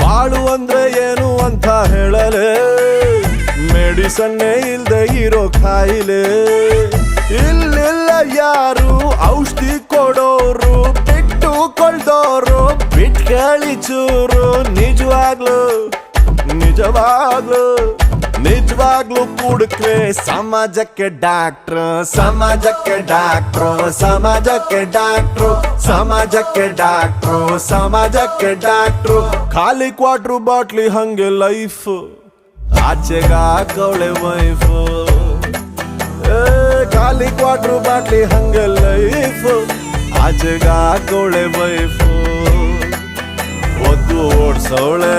ಬಾಳು ಅಂದ್ರೆ ಏನು ಅಂತ ಹೇಳಲೆ? ಮೆಡಿಸನ್ನೇ ಇಲ್ದೆ ಇರೋ ಕಾಯಿಲೆ ಇಲ್ಲಿಲ್ಲ ಯಾರು ಔಷಧಿ ಕೊಡೋರು, ಬಿಟ್ಟು ಕೊಳ್ದೋರು ಬಿಟ್ಕಳಿ ಚೂರು, ನಿಜವಾಗ್ಲು ನಿಜವಾಗ್ಲು. ನಿಜವಾಗ್ಲು ಕುಡುಕ್ರೆ ಸಮಾಜಕ್ಕೆ ಡಾಕ್ಟ್ರು ಸಮಾಜಕ್ಕೆ ಡಾಕ್ಟ್ರು ಸಮಾಜಕ್ಕೆ ಡಾಕ್ಟ್ರು ಸಮಾಜಕ್ಕೆ ಡಾಕ್ಟ್ರು ಸಮಾಜಕ್ಕೆ ಡಾಕ್ಟ್ರು ಖಾಲಿ ಕ್ವಾಟ್ರು ಬಾಟ್ಲಿ ಹಂಗೆ ಲೈಫ್ ಆಚೆಗ ಹಾಕವಳೆ ವೈಫ್ ಖಾಲಿ ಕ್ವಾಟ್ರು ಬಾಟ್ಲಿ ಹಂಗೆ ಲೈಫ್ ಆಚೆಗ ಹಾಕವಳೆ ವೈಫ್ ಒದ್ದು ಓಡ್ಸವಳೆ